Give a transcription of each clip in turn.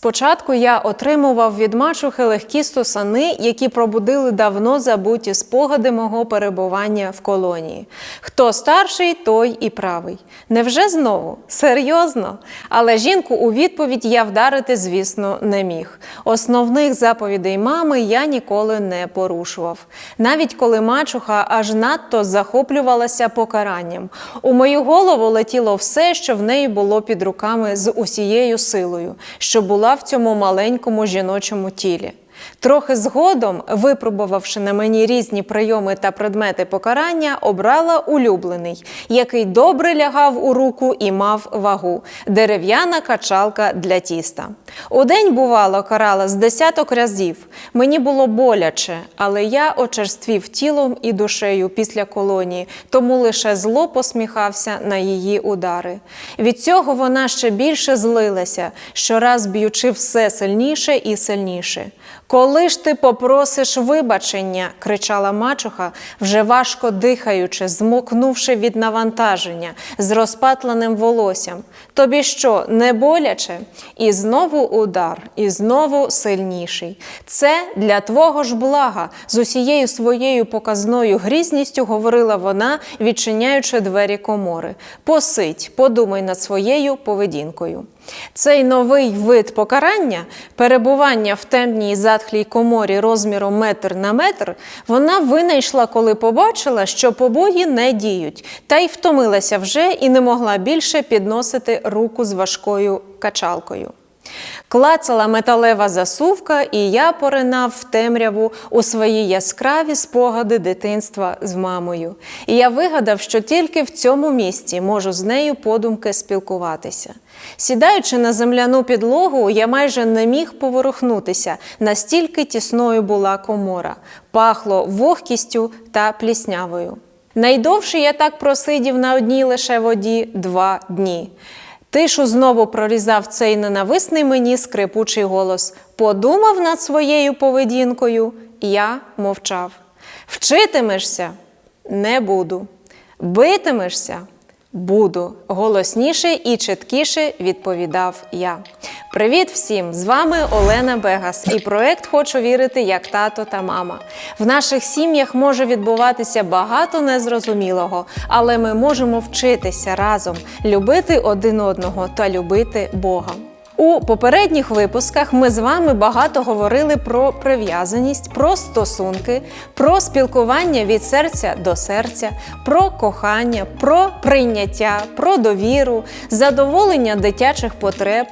Спочатку я отримував від мачухи легкі стосани, які пробудили давно забуті спогади мого перебування в колонії. Хто старший, той і правий. Невже знову? Серйозно? Але жінку у відповідь я вдарити, звісно, не міг. Основних заповідей мами я ніколи не порушував. Навіть коли мачуха аж надто захоплювалася покаранням. У мою голову летіло все, що в неї було під руками з усією силою, що була в цьому маленькому жіночому тілі. Трохи згодом, випробувавши на мені різні прийоми та предмети покарання, обрала улюблений, який добре лягав у руку і мав вагу дерев'яна качалка для тіста. Удень, бувало, карала з десяток разів. Мені було боляче, але я очерствів тілом і душею після колонії, тому лише зло посміхався на її удари. Від цього вона ще більше злилася, щораз б'ючи все сильніше і сильніше. Коли ж ти попросиш вибачення, кричала мачуха, вже важко дихаючи, змокнувши від навантаження, з розпатленим волоссям. Тобі що, не боляче? І знову удар, і знову сильніший. Це для твого ж блага, з усією своєю показною грізністю говорила вона, відчиняючи двері комори. Посидь, подумай над своєю поведінкою. Цей новий вид покарання, перебування в темній затхлій коморі розміром метр на метр, вона винайшла, коли побачила, що побої не діють, та й втомилася вже і не могла більше підносити руку з важкою качалкою. Клацала металева засувка, і я поринав в темряву у свої яскраві спогади дитинства з мамою. І я вигадав, що тільки в цьому місці можу з нею подумки спілкуватися. Сідаючи на земляну підлогу, я майже не міг поворухнутися, настільки тісною була комора, пахло вогкістю та пліснявою. Найдовше я так просидів на одній лише воді два дні. Тишу знову прорізав цей ненависний мені скрипучий голос. Подумав над своєю поведінкою, я мовчав. Вчитимешся? Не буду. Битимешся? Буду. Голосніше і чіткіше відповідав я. Привіт всім! З вами Олена Бегас і проект Хочу вірити як тато та мама. В наших сім'ях може відбуватися багато незрозумілого, але ми можемо вчитися разом, любити один одного та любити Бога. У попередніх випусках ми з вами багато говорили про прив'язаність, про стосунки, про спілкування від серця до серця, про кохання, про прийняття, про довіру, задоволення дитячих потреб.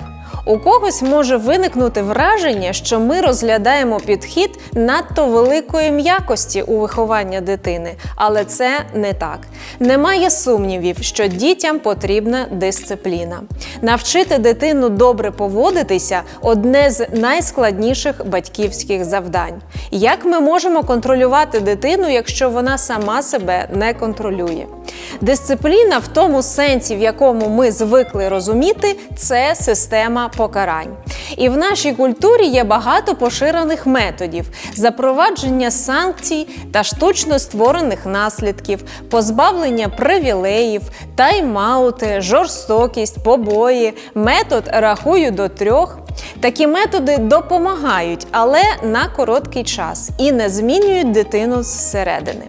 У когось може виникнути враження, що ми розглядаємо підхід надто великої м'якості у виховання дитини, але це не так. Немає сумнівів, що дітям потрібна дисципліна. Навчити дитину добре поводитися одне з найскладніших батьківських завдань. Як ми можемо контролювати дитину, якщо вона сама себе не контролює? Дисципліна в тому сенсі, в якому ми звикли розуміти, це система покарань. І в нашій культурі є багато поширених методів запровадження санкцій та штучно створених наслідків, позбавлення привілеїв, тайм-аути, жорстокість, побої, метод рахую до трьох. Такі методи допомагають, але на короткий час і не змінюють дитину зсередини.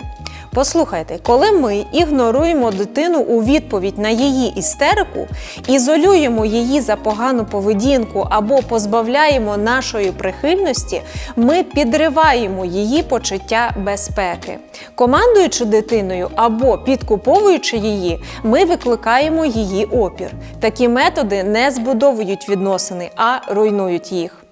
Послухайте, коли ми ігноруємо дитину у відповідь на її істерику, ізолюємо її за погану поведінку або позбавляємо нашої прихильності, ми підриваємо її почуття безпеки. Командуючи дитиною або підкуповуючи її, ми викликаємо її опір. Такі методи не збудовують відносини, а руйнують їх.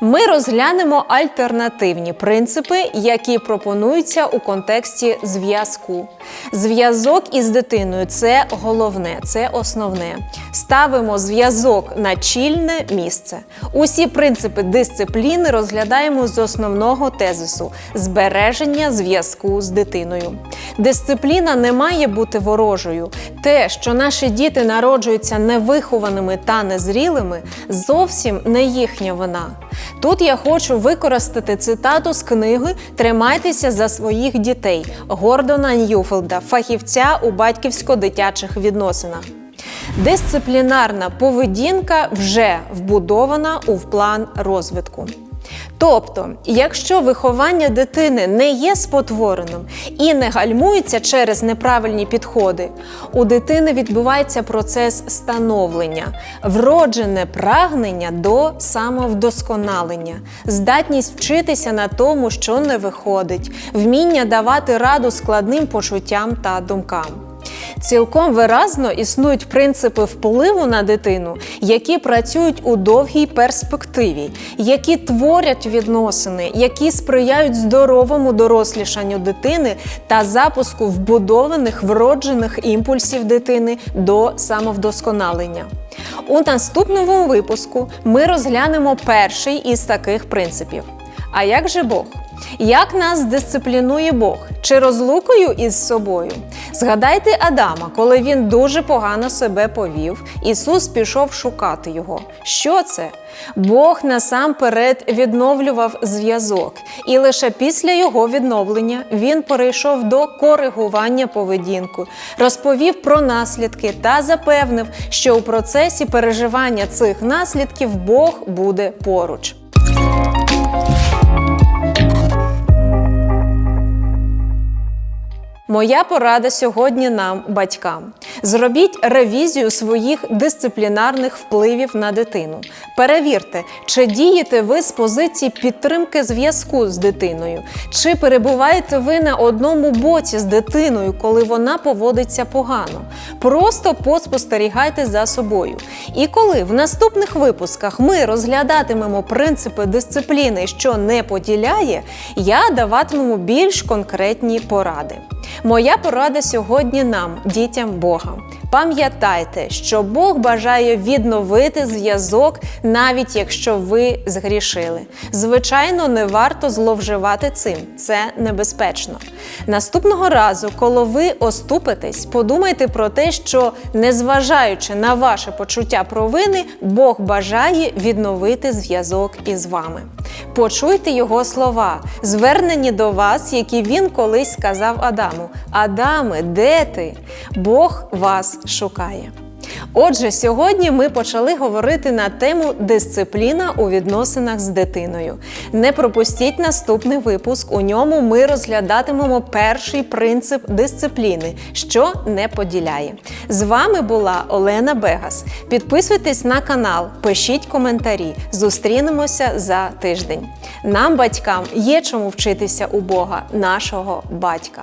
Ми розглянемо альтернативні принципи, які пропонуються у контексті зв'язку. Зв'язок із дитиною це головне, це основне. Ставимо зв'язок на чільне місце. Усі принципи дисципліни розглядаємо з основного тезису збереження зв'язку з дитиною. Дисципліна не має бути ворожою. Те, що наші діти народжуються невихованими та незрілими, зовсім не їхня вина. Тут я хочу використати цитату з книги Тримайтеся за своїх дітей Гордона Ньюфелда, фахівця у батьківсько-дитячих відносинах. Дисциплінарна поведінка вже вбудована у план розвитку. Тобто, якщо виховання дитини не є спотвореним і не гальмується через неправильні підходи, у дитини відбувається процес становлення, вроджене прагнення до самовдосконалення, здатність вчитися на тому, що не виходить, вміння давати раду складним почуттям та думкам. Цілком виразно існують принципи впливу на дитину, які працюють у довгій перспективі, які творять відносини, які сприяють здоровому дорослішанню дитини та запуску вбудованих вроджених імпульсів дитини до самовдосконалення. У наступному випуску ми розглянемо перший із таких принципів. А як же Бог? Як нас дисциплінує Бог? Чи розлукою із собою? Згадайте Адама, коли він дуже погано себе повів, Ісус пішов шукати його. Що це? Бог насамперед відновлював зв'язок, і лише після його відновлення він перейшов до коригування поведінку, розповів про наслідки та запевнив, що у процесі переживання цих наслідків Бог буде поруч. Моя порада сьогодні нам, батькам. Зробіть ревізію своїх дисциплінарних впливів на дитину. Перевірте, чи дієте ви з позиції підтримки зв'язку з дитиною, чи перебуваєте ви на одному боці з дитиною, коли вона поводиться погано. Просто поспостерігайте за собою. І коли в наступних випусках ми розглядатимемо принципи дисципліни, що не поділяє, я даватиму більш конкретні поради. Моя порада сьогодні нам, дітям Бога. Пам'ятайте, що Бог бажає відновити зв'язок, навіть якщо ви згрішили. Звичайно, не варто зловживати цим, це небезпечно. Наступного разу, коли ви оступитесь, подумайте про те, що, незважаючи на ваше почуття провини, Бог бажає відновити зв'язок із вами. Почуйте його слова, звернені до вас, які він колись сказав Адаму: Адаме, де ти? Бог шукає. Отже, сьогодні ми почали говорити на тему дисципліна у відносинах з дитиною. Не пропустіть наступний випуск. У ньому ми розглядатимемо перший принцип дисципліни, що не поділяє. З вами була Олена Бегас. Підписуйтесь на канал, пишіть коментарі. Зустрінемося за тиждень. Нам, батькам, є чому вчитися у Бога, нашого батька.